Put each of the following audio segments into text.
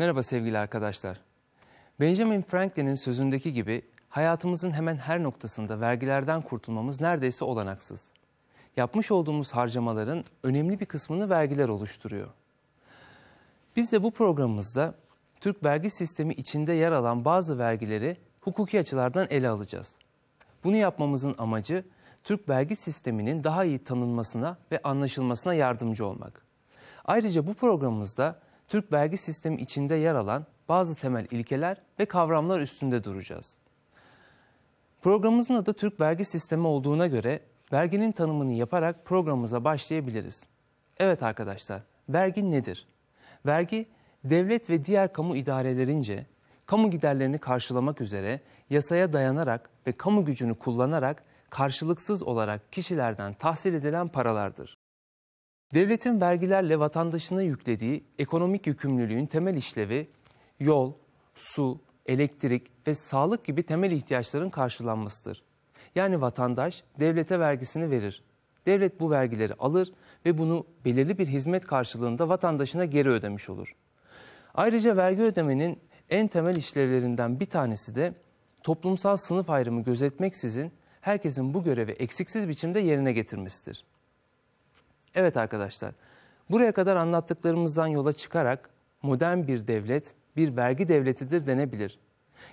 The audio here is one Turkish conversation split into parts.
Merhaba sevgili arkadaşlar. Benjamin Franklin'in sözündeki gibi hayatımızın hemen her noktasında vergilerden kurtulmamız neredeyse olanaksız. Yapmış olduğumuz harcamaların önemli bir kısmını vergiler oluşturuyor. Biz de bu programımızda Türk vergi sistemi içinde yer alan bazı vergileri hukuki açılardan ele alacağız. Bunu yapmamızın amacı Türk vergi sisteminin daha iyi tanınmasına ve anlaşılmasına yardımcı olmak. Ayrıca bu programımızda Türk vergi sistemi içinde yer alan bazı temel ilkeler ve kavramlar üstünde duracağız. Programımızın adı Türk vergi sistemi olduğuna göre verginin tanımını yaparak programımıza başlayabiliriz. Evet arkadaşlar, vergi nedir? Vergi, devlet ve diğer kamu idarelerince kamu giderlerini karşılamak üzere yasaya dayanarak ve kamu gücünü kullanarak karşılıksız olarak kişilerden tahsil edilen paralardır. Devletin vergilerle vatandaşına yüklediği ekonomik yükümlülüğün temel işlevi yol, su, elektrik ve sağlık gibi temel ihtiyaçların karşılanmasıdır. Yani vatandaş devlete vergisini verir. Devlet bu vergileri alır ve bunu belirli bir hizmet karşılığında vatandaşına geri ödemiş olur. Ayrıca vergi ödemenin en temel işlevlerinden bir tanesi de toplumsal sınıf ayrımı gözetmeksizin herkesin bu görevi eksiksiz biçimde yerine getirmesidir. Evet arkadaşlar, buraya kadar anlattıklarımızdan yola çıkarak modern bir devlet bir vergi devletidir denebilir.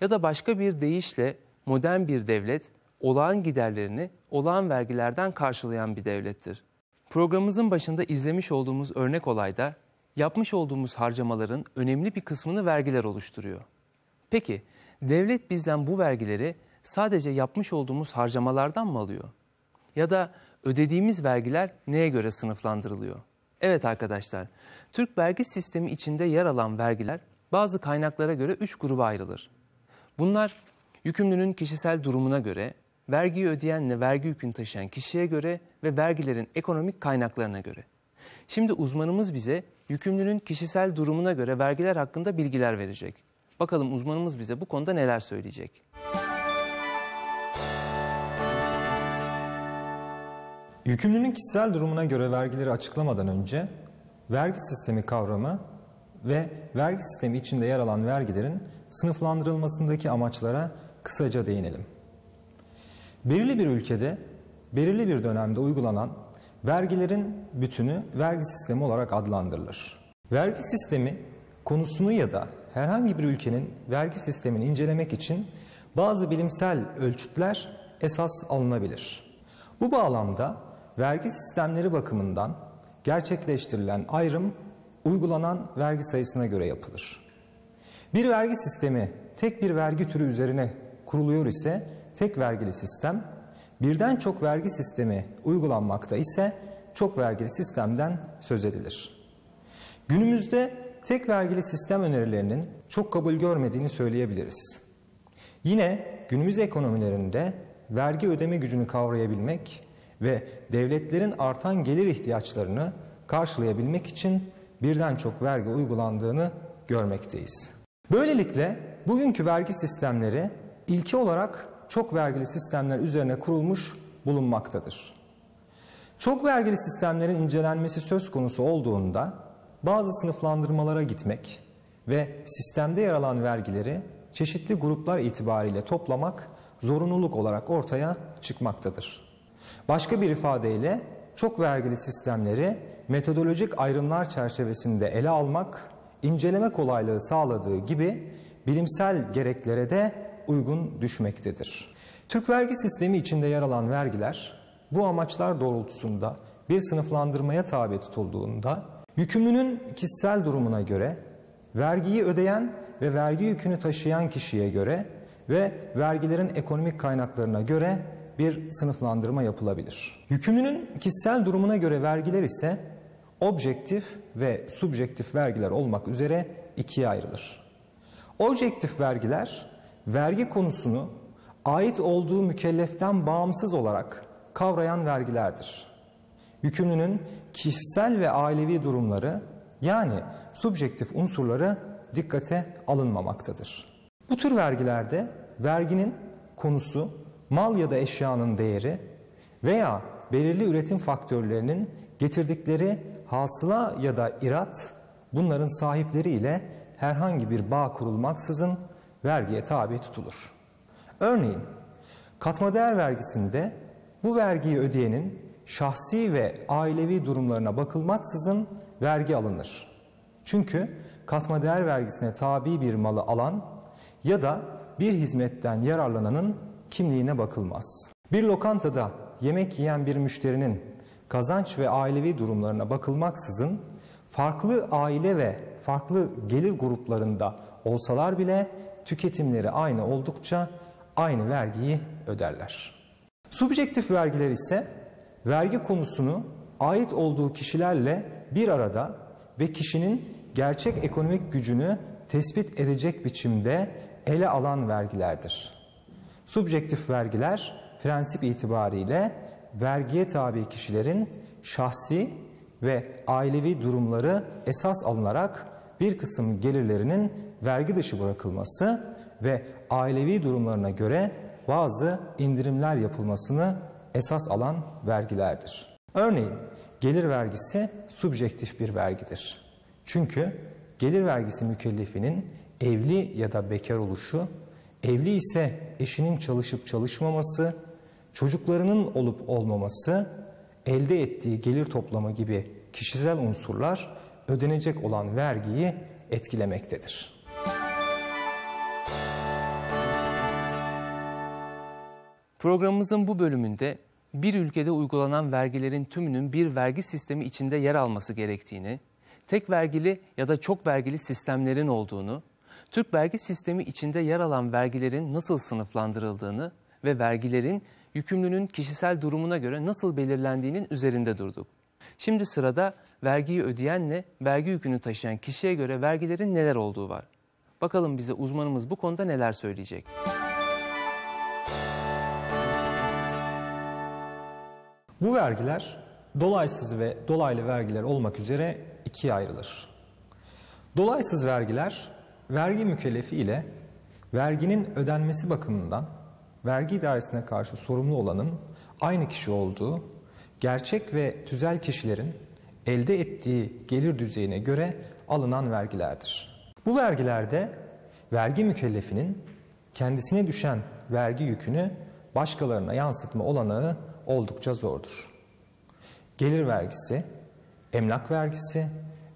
Ya da başka bir deyişle modern bir devlet olağan giderlerini olağan vergilerden karşılayan bir devlettir. Programımızın başında izlemiş olduğumuz örnek olayda yapmış olduğumuz harcamaların önemli bir kısmını vergiler oluşturuyor. Peki devlet bizden bu vergileri sadece yapmış olduğumuz harcamalardan mı alıyor? Ya da ödediğimiz vergiler neye göre sınıflandırılıyor? Evet arkadaşlar, Türk vergi sistemi içinde yer alan vergiler bazı kaynaklara göre üç gruba ayrılır. Bunlar yükümlünün kişisel durumuna göre, vergiyi ödeyenle vergi yükünü taşıyan kişiye göre ve vergilerin ekonomik kaynaklarına göre. Şimdi uzmanımız bize yükümlünün kişisel durumuna göre vergiler hakkında bilgiler verecek. Bakalım uzmanımız bize bu konuda neler söyleyecek. Yükümlünün kişisel durumuna göre vergileri açıklamadan önce vergi sistemi kavramı ve vergi sistemi içinde yer alan vergilerin sınıflandırılmasındaki amaçlara kısaca değinelim. Belirli bir ülkede belirli bir dönemde uygulanan vergilerin bütünü vergi sistemi olarak adlandırılır. Vergi sistemi konusunu ya da herhangi bir ülkenin vergi sistemini incelemek için bazı bilimsel ölçütler esas alınabilir. Bu bağlamda vergi sistemleri bakımından gerçekleştirilen ayrım uygulanan vergi sayısına göre yapılır. Bir vergi sistemi tek bir vergi türü üzerine kuruluyor ise tek vergili sistem, birden çok vergi sistemi uygulanmakta ise çok vergili sistemden söz edilir. Günümüzde tek vergili sistem önerilerinin çok kabul görmediğini söyleyebiliriz. Yine günümüz ekonomilerinde vergi ödeme gücünü kavrayabilmek ve devletlerin artan gelir ihtiyaçlarını karşılayabilmek için birden çok vergi uygulandığını görmekteyiz. Böylelikle bugünkü vergi sistemleri ilki olarak çok vergili sistemler üzerine kurulmuş bulunmaktadır. Çok vergili sistemlerin incelenmesi söz konusu olduğunda bazı sınıflandırmalara gitmek ve sistemde yer alan vergileri çeşitli gruplar itibariyle toplamak zorunluluk olarak ortaya çıkmaktadır. Başka bir ifadeyle çok vergili sistemleri metodolojik ayrımlar çerçevesinde ele almak, inceleme kolaylığı sağladığı gibi bilimsel gereklere de uygun düşmektedir. Türk vergi sistemi içinde yer alan vergiler bu amaçlar doğrultusunda bir sınıflandırmaya tabi tutulduğunda yükümlünün kişisel durumuna göre, vergiyi ödeyen ve vergi yükünü taşıyan kişiye göre ve vergilerin ekonomik kaynaklarına göre bir sınıflandırma yapılabilir. Yükümlünün kişisel durumuna göre vergiler ise objektif ve subjektif vergiler olmak üzere ikiye ayrılır. Objektif vergiler vergi konusunu ait olduğu mükelleften bağımsız olarak kavrayan vergilerdir. Yükümlünün kişisel ve ailevi durumları yani subjektif unsurları dikkate alınmamaktadır. Bu tür vergilerde verginin konusu mal ya da eşyanın değeri veya belirli üretim faktörlerinin getirdikleri hasıla ya da irat bunların sahipleri ile herhangi bir bağ kurulmaksızın vergiye tabi tutulur. Örneğin katma değer vergisinde bu vergiyi ödeyenin şahsi ve ailevi durumlarına bakılmaksızın vergi alınır. Çünkü katma değer vergisine tabi bir malı alan ya da bir hizmetten yararlananın kimliğine bakılmaz. Bir lokantada yemek yiyen bir müşterinin kazanç ve ailevi durumlarına bakılmaksızın farklı aile ve farklı gelir gruplarında olsalar bile tüketimleri aynı oldukça aynı vergiyi öderler. Subjektif vergiler ise vergi konusunu ait olduğu kişilerle bir arada ve kişinin gerçek ekonomik gücünü tespit edecek biçimde ele alan vergilerdir. Subjektif vergiler prensip itibariyle vergiye tabi kişilerin şahsi ve ailevi durumları esas alınarak bir kısım gelirlerinin vergi dışı bırakılması ve ailevi durumlarına göre bazı indirimler yapılmasını esas alan vergilerdir. Örneğin gelir vergisi subjektif bir vergidir. Çünkü gelir vergisi mükellefinin evli ya da bekar oluşu, evli ise eşinin çalışıp çalışmaması, çocuklarının olup olmaması, elde ettiği gelir toplamı gibi kişisel unsurlar ödenecek olan vergiyi etkilemektedir. Programımızın bu bölümünde bir ülkede uygulanan vergilerin tümünün bir vergi sistemi içinde yer alması gerektiğini, tek vergili ya da çok vergili sistemlerin olduğunu, Türk vergi sistemi içinde yer alan vergilerin nasıl sınıflandırıldığını ve vergilerin yükümlünün kişisel durumuna göre nasıl belirlendiğinin üzerinde durduk. Şimdi sırada vergiyi ödeyenle vergi yükünü taşıyan kişiye göre vergilerin neler olduğu var. Bakalım bize uzmanımız bu konuda neler söyleyecek. Bu vergiler dolaysız ve dolaylı vergiler olmak üzere ikiye ayrılır. Dolaysız vergiler vergi mükellefi ile verginin ödenmesi bakımından vergi idaresine karşı sorumlu olanın aynı kişi olduğu, gerçek ve tüzel kişilerin elde ettiği gelir düzeyine göre alınan vergilerdir. Bu vergilerde vergi mükellefinin kendisine düşen vergi yükünü başkalarına yansıtma olanağı oldukça zordur. Gelir vergisi, emlak vergisi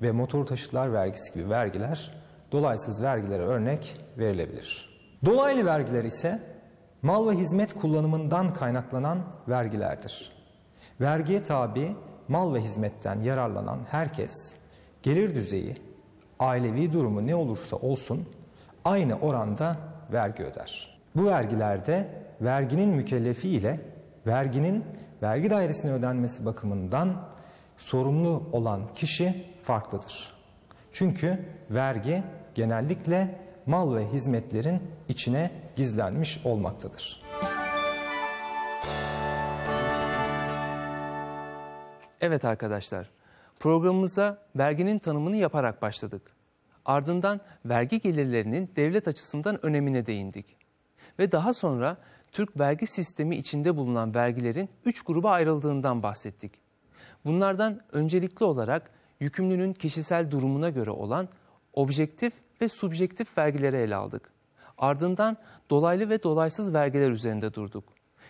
ve motor taşıtlar vergisi gibi vergiler dolaysız vergilere örnek verilebilir. Dolaylı vergiler ise mal ve hizmet kullanımından kaynaklanan vergilerdir. Vergiye tabi mal ve hizmetten yararlanan herkes gelir düzeyi, ailevi durumu ne olursa olsun aynı oranda vergi öder. Bu vergilerde verginin mükellefi ile verginin vergi dairesine ödenmesi bakımından sorumlu olan kişi farklıdır. Çünkü vergi genellikle mal ve hizmetlerin içine gizlenmiş olmaktadır. Evet arkadaşlar, programımıza verginin tanımını yaparak başladık. Ardından vergi gelirlerinin devlet açısından önemine değindik. Ve daha sonra Türk vergi sistemi içinde bulunan vergilerin üç gruba ayrıldığından bahsettik. Bunlardan öncelikli olarak yükümlünün kişisel durumuna göre olan objektif ve subjektif vergileri ele aldık. Ardından dolaylı ve dolaysız vergiler üzerinde durduk.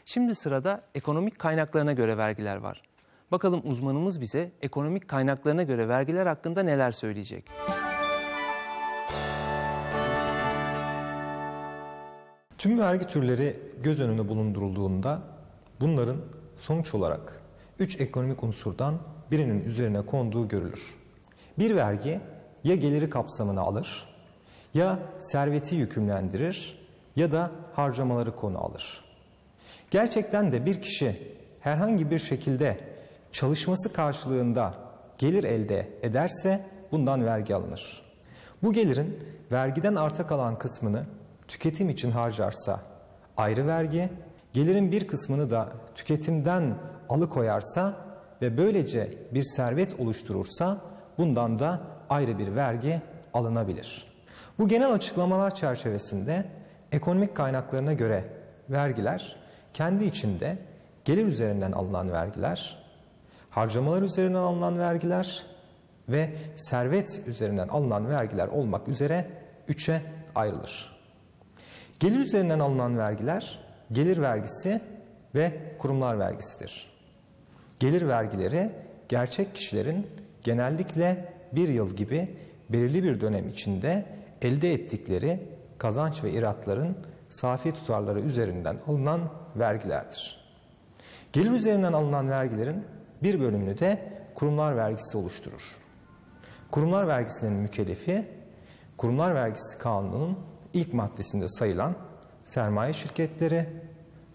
Şimdi sırada ekonomik kaynaklarına göre vergiler var. Bakalım uzmanımız bize ekonomik kaynaklarına göre vergiler hakkında neler söyleyecek. Tüm vergi türleri göz önüne bulundurulduğunda bunların sonuç olarak üç ekonomik unsurdan birinin üzerine konduğu görülür. Bir vergi ya geliri kapsamına alır, ya serveti yükümlendirir ya da harcamaları konu alır. Gerçekten de bir kişi herhangi bir şekilde çalışması karşılığında gelir elde ederse bundan vergi alınır. Bu gelirin vergiden arta kalan kısmını tüketim için harcarsa ayrı vergi, gelirin bir kısmını da tüketimden alıkoyarsa ve böylece bir servet oluşturursa bundan da ayrı bir vergi alınabilir. Bu genel açıklamalar çerçevesinde ekonomik kaynaklarına göre vergiler kendi içinde gelir üzerinden alınan vergiler, harcamalar üzerinden alınan vergiler ve servet üzerinden alınan vergiler olmak üzere üçe ayrılır. Gelir üzerinden alınan vergiler gelir vergisi ve kurumlar vergisidir. Gelir vergileri gerçek kişilerin genellikle bir yıl gibi belirli bir dönem içinde elde ettikleri kazanç ve iratların safi tutarları üzerinden alınan vergilerdir. Gelir üzerinden alınan vergilerin bir bölümünü de kurumlar vergisi oluşturur. Kurumlar vergisinin mükellefi, kurumlar vergisi kanununun ilk maddesinde sayılan sermaye şirketleri,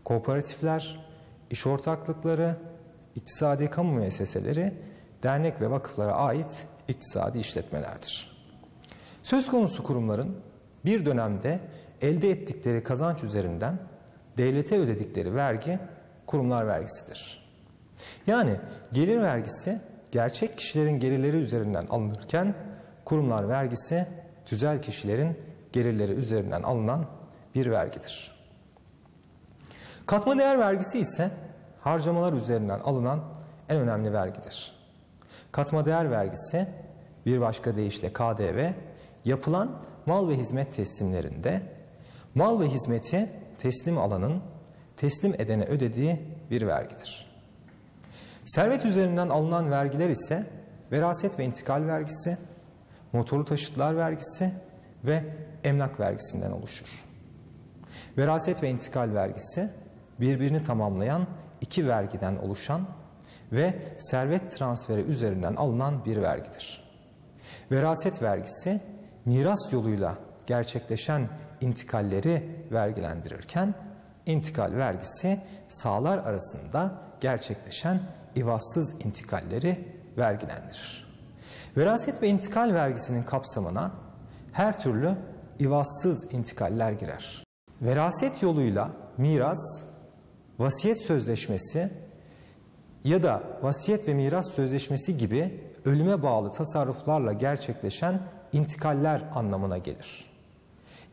kooperatifler, iş ortaklıkları, iktisadi kamu müesseseleri, dernek ve vakıflara ait iktisadi işletmelerdir. Söz konusu kurumların bir dönemde elde ettikleri kazanç üzerinden devlete ödedikleri vergi kurumlar vergisidir. Yani gelir vergisi gerçek kişilerin gelirleri üzerinden alınırken kurumlar vergisi tüzel kişilerin gelirleri üzerinden alınan bir vergidir. Katma değer vergisi ise harcamalar üzerinden alınan en önemli vergidir. Katma değer vergisi bir başka deyişle KDV yapılan mal ve hizmet teslimlerinde mal ve hizmeti teslim alanın teslim edene ödediği bir vergidir. Servet üzerinden alınan vergiler ise veraset ve intikal vergisi, motorlu taşıtlar vergisi ve emlak vergisinden oluşur. Veraset ve intikal vergisi birbirini tamamlayan iki vergiden oluşan ve servet transferi üzerinden alınan bir vergidir. Veraset vergisi miras yoluyla gerçekleşen intikalleri vergilendirirken intikal vergisi sağlar arasında gerçekleşen ivazsız intikalleri vergilendirir. Veraset ve intikal vergisinin kapsamına her türlü ivazsız intikaller girer. Veraset yoluyla miras, vasiyet sözleşmesi ya da vasiyet ve miras sözleşmesi gibi ölüme bağlı tasarruflarla gerçekleşen intikaller anlamına gelir.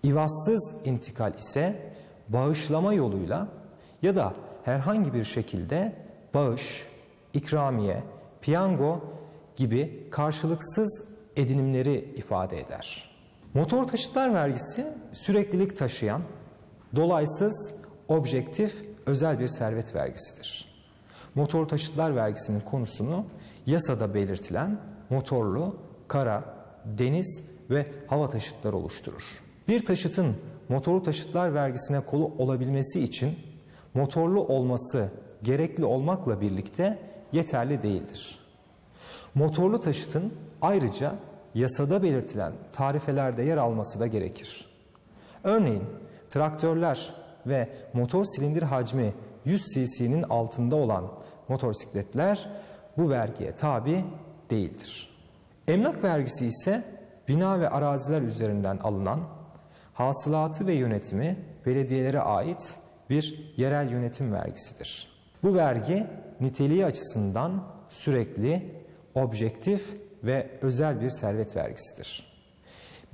İvazsız intikal ise bağışlama yoluyla ya da herhangi bir şekilde bağış, ikramiye, piyango gibi karşılıksız edinimleri ifade eder. Motor taşıtlar vergisi süreklilik taşıyan, dolaysız, objektif, özel bir servet vergisidir. Motor taşıtlar vergisinin konusunu yasada belirtilen motorlu, kara, deniz ve hava taşıtları oluşturur. Bir taşıtın motorlu taşıtlar vergisine kolu olabilmesi için motorlu olması gerekli olmakla birlikte yeterli değildir. Motorlu taşıtın ayrıca yasada belirtilen tarifelerde yer alması da gerekir. Örneğin traktörler ve motor silindir hacmi 100 cc'nin altında olan motosikletler bu vergiye tabi değildir. Emlak vergisi ise bina ve araziler üzerinden alınan hasılatı ve yönetimi belediyelere ait bir yerel yönetim vergisidir. Bu vergi niteliği açısından sürekli, objektif ve özel bir servet vergisidir.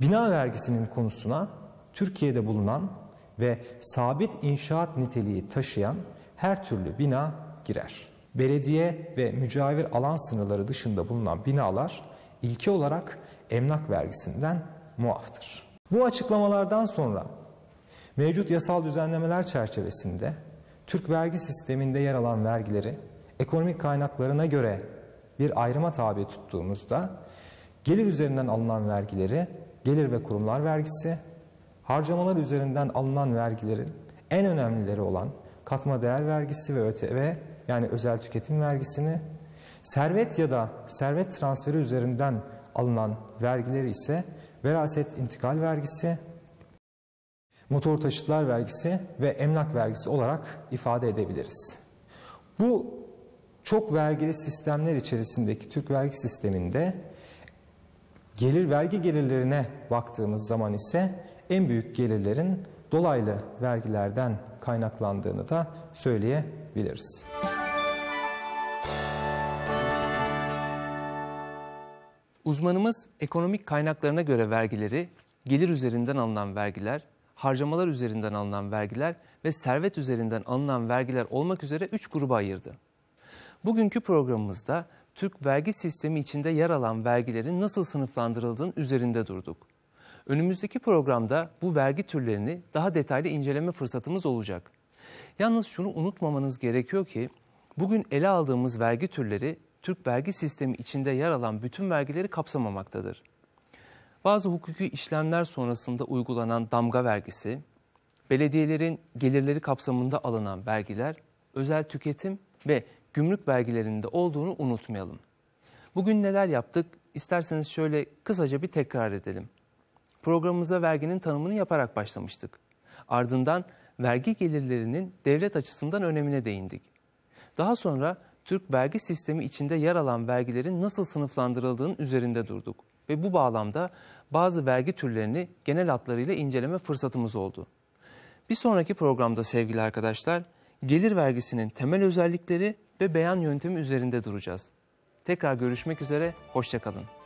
Bina vergisinin konusuna Türkiye'de bulunan ve sabit inşaat niteliği taşıyan her türlü bina girer. Belediye ve mücavir alan sınırları dışında bulunan binalar ilki olarak emlak vergisinden muaftır. Bu açıklamalardan sonra mevcut yasal düzenlemeler çerçevesinde Türk vergi sisteminde yer alan vergileri ekonomik kaynaklarına göre bir ayrıma tabi tuttuğumuzda gelir üzerinden alınan vergileri gelir ve kurumlar vergisi, harcamalar üzerinden alınan vergilerin en önemlileri olan katma değer vergisi ve ÖTV yani özel tüketim vergisini, servet ya da servet transferi üzerinden alınan vergileri ise veraset intikal vergisi, motor taşıtlar vergisi ve emlak vergisi olarak ifade edebiliriz. Bu çok vergili sistemler içerisindeki Türk vergi sisteminde gelir vergi gelirlerine baktığımız zaman ise en büyük gelirlerin dolaylı vergilerden kaynaklandığını da söyleyebiliriz. Uzmanımız ekonomik kaynaklarına göre vergileri, gelir üzerinden alınan vergiler, harcamalar üzerinden alınan vergiler ve servet üzerinden alınan vergiler olmak üzere üç gruba ayırdı. Bugünkü programımızda Türk vergi sistemi içinde yer alan vergilerin nasıl sınıflandırıldığının üzerinde durduk. Önümüzdeki programda bu vergi türlerini daha detaylı inceleme fırsatımız olacak. Yalnız şunu unutmamanız gerekiyor ki bugün ele aldığımız vergi türleri Türk vergi sistemi içinde yer alan bütün vergileri kapsamamaktadır. Bazı hukuki işlemler sonrasında uygulanan damga vergisi, belediyelerin gelirleri kapsamında alınan vergiler, özel tüketim ve gümrük vergilerinde olduğunu unutmayalım. Bugün neler yaptık? İsterseniz şöyle kısaca bir tekrar edelim. Programımıza verginin tanımını yaparak başlamıştık. Ardından vergi gelirlerinin devlet açısından önemine değindik. Daha sonra Türk vergi sistemi içinde yer alan vergilerin nasıl sınıflandırıldığının üzerinde durduk ve bu bağlamda bazı vergi türlerini genel hatlarıyla inceleme fırsatımız oldu. Bir sonraki programda sevgili arkadaşlar, gelir vergisinin temel özellikleri ve beyan yöntemi üzerinde duracağız. Tekrar görüşmek üzere, hoşçakalın.